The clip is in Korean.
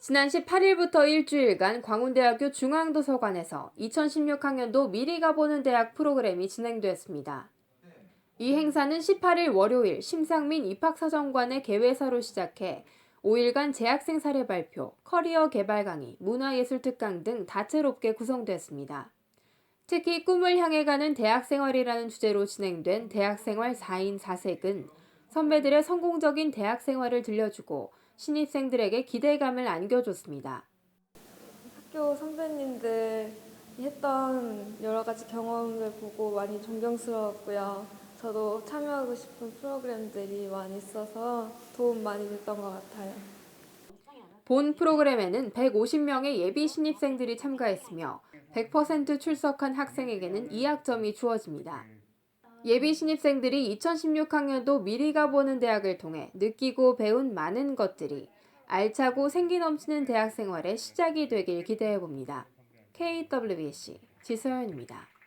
지난 18일부터 일주일간 광운대학교 중앙도서관에서 2016학년도 미리 가보는 대학 프로그램이 진행됐습니다. 이 행사는 18일 월요일 심상민 입학사정관의 개회사로 시작해 5일간 재학생 사례 발표, 커리어 개발 강의, 문화예술 특강 등 다채롭게 구성됐습니다. 특히 꿈을 향해 가는 대학생활이라는 주제로 진행된 대학생활 4인 4색은 선배들의 성공적인 대학생활을 들려주고 신입생들에게 기대감을 안겨줬습니다. 학교 선배님들이 했던 여러 가지 경험을 보고 많이 존경스러웠고요. 저도 참여하고 싶은 프로그램들이 많이 있어서 도움 많이 됐던 것 같아요. 본 프로그램에는 150명의 예비 신입생들이 참가했으며 100% 출석한 학생에게는 2학점이 주어집니다. 예비 신입생들이 2016학년도 미리 가보는 대학을 통해 느끼고 배운 많은 것들이 알차고 생기 넘치는 대학 생활의 시작이 되길 기대해 봅니다. KWBC 지소연입니다.